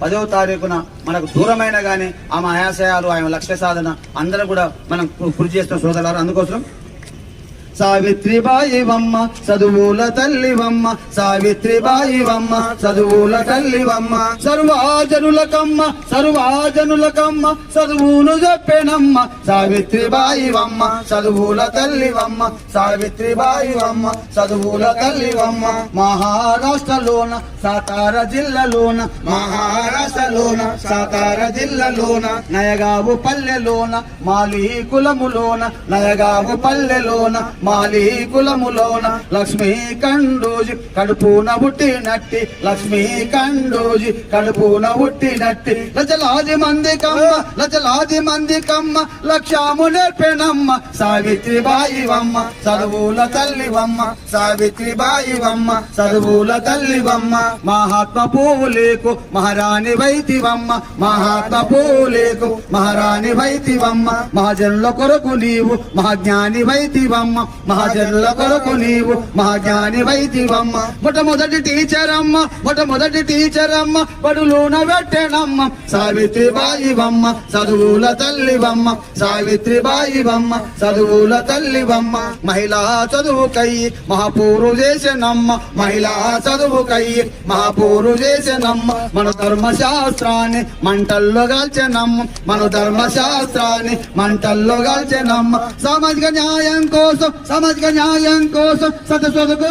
పదవ తారీఖున మనకు దూరమైన గానీ ఆమె ఆయాశయాలు ఆమె లక్ష్య సాధన అందరం కూడా మనం కృషి చేస్తున్న సోదరులారు అందుకోసం సావిత్రిబాయి వమ్మ చదువుల తల్లివమ్మ సావిత్రిబాయి వమ్మ చదువుల తల్లివమ్మ. సర్వాజనులకమ్మ సర్వాజనులకమ్మ చదువును చెప్పెనమ్మ. సావిత్రిబాయి వమ్మ చదువుల తల్లివమ్మ సావిత్రిబాయి వమ్మ చదువుల తల్లివమ్మ. మహారాష్ట్రలోన సాతార జిల్లాలోన మహారాష్ట్రలోన సాతార జిల్లాలోన నయగావు పల్లెలోన మాలీ కులములోన నయగావు పల్లెలోన మాలీ కులములోన లక్ష్మీ కండోజి కడుపున పుట్టినట్టి లక్ష్మీ కండోజి కడుపున పుట్టినట్టి లజలాది మంది కమ్మ లజలాది మంది కమ్మ లక్ష్యాము నేర్పెనమ్మ సావిత్రి వమ్మ చదువుల తల్లివమ్మ సావిత్రి వమ్మ చదువుల తల్లివమ్మ. మహాత్మ పూలేకు మహారాణి వైతివమ్మ మహాత్మ పూలేకు మహారాణి వైతివమ్మ మహాజనుల కొరకు నీవు మహాజ్ఞాని వైతివమ్మ మహాజనుల కొరకు నీవు మహాజ్ఞాని వైతివమ్మ మొట్టమొదటి టీచర్ అమ్మ మొట్టమొదటి టీచర్ అమ్మ బడులోన పెట్టెనమ్మ సావిత్రిబాయి వమ్మ చదువుల తల్లివమ్మ. సావిత్రిబాయి వమ్మ చదువుల తల్లివమ్మ. మహిళా చదువుకై మహాపూరు చేసినమ్మ. మహిళా చదువుకై మహాపూరు చేసినమ్మ. మన ధర్మశాస్త్రాన్ని మంటల్లో కాల్చెనమ్మ మన ధర్మశాస్త్రాన్ని మంటల్లో కాల్చెనమ్మ సామాజిక న్యాయం కోసం సామాజిక న్యాయం కోసం సత చదువుకు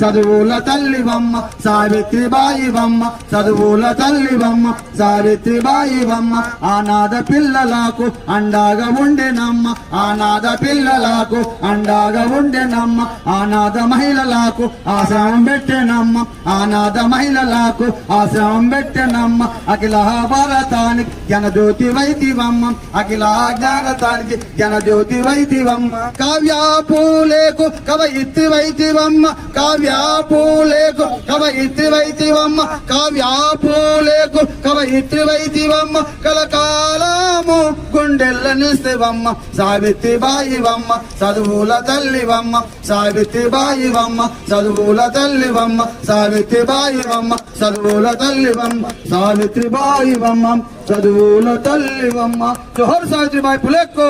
చదువుల తల్లివమ్మ సావిత్రిబాయి వమ్మ చదువుల తల్లివమ్మ సావిత్రిబాయి వమ్మ ఆనాద పిల్లలకు అండాగా ఉండెనమ్మ. ఆనాద పిల్లలకు అండాగా ఉండెనమ్మ. ఆనాద మహిళలకు ఆశ్రమం పెట్టెనమ్మ. ఆనాద మహిళలకు ఆశ్రమం పెట్టెనమ్మ. అఖిల భారతానికి జనజ్యోతి వైదివమ్మ అఖిల జ్ఞానతానికి జనజ్యోతి వైదివమ్మ కావ్య పూలేకు కవయిత్రి వైదివమ్మ కావ్య పూలేకు కవయిత్రి వైతివమ్మ కావ్య పూలేకు కవయిత్రి వైదివమ్మ కలకాలము గుండెల్ల నిలిస్తేవమ్మ సావిత్రి బాయివమ్మ చదువుల తల్లివమ్మ సావిత్రి బాయివమ్మ చదువుల తల్లివమ్మ సావిత్రి బాయివమ్మ చదువుల తల్లివమ్మ సావిత్రి బాయివమ్మ చదువుల తల్లివమ్మ జోహర్ సావిత్రిబాయి పులేకు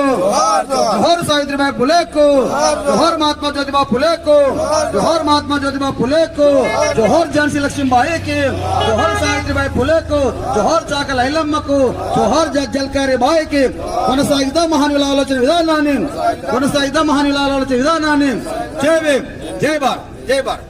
జోహర్ సావిత్రిబాయి పులేకు జోహర్ మహాత్మా జ్యోతిబా పులేకు జోహర్ మహాత్మా జ్యోతిబా పులేకు జోహర్ ఝాన్సీ లక్ష్మీబాయికి జోహర్ సావిత్రిబాయి పులేకు జోహర్ చాకల ఐలమ్మకు జోహర్ జల్కారి బాయికి కొనసాగిద్దాం మహానుల ఆలోచన విధానాన్ని కొనసాగిద్దాం మహానుల ఆలోచన విధానాన్ని జై భీమ్ జై భారత్ జై భారత్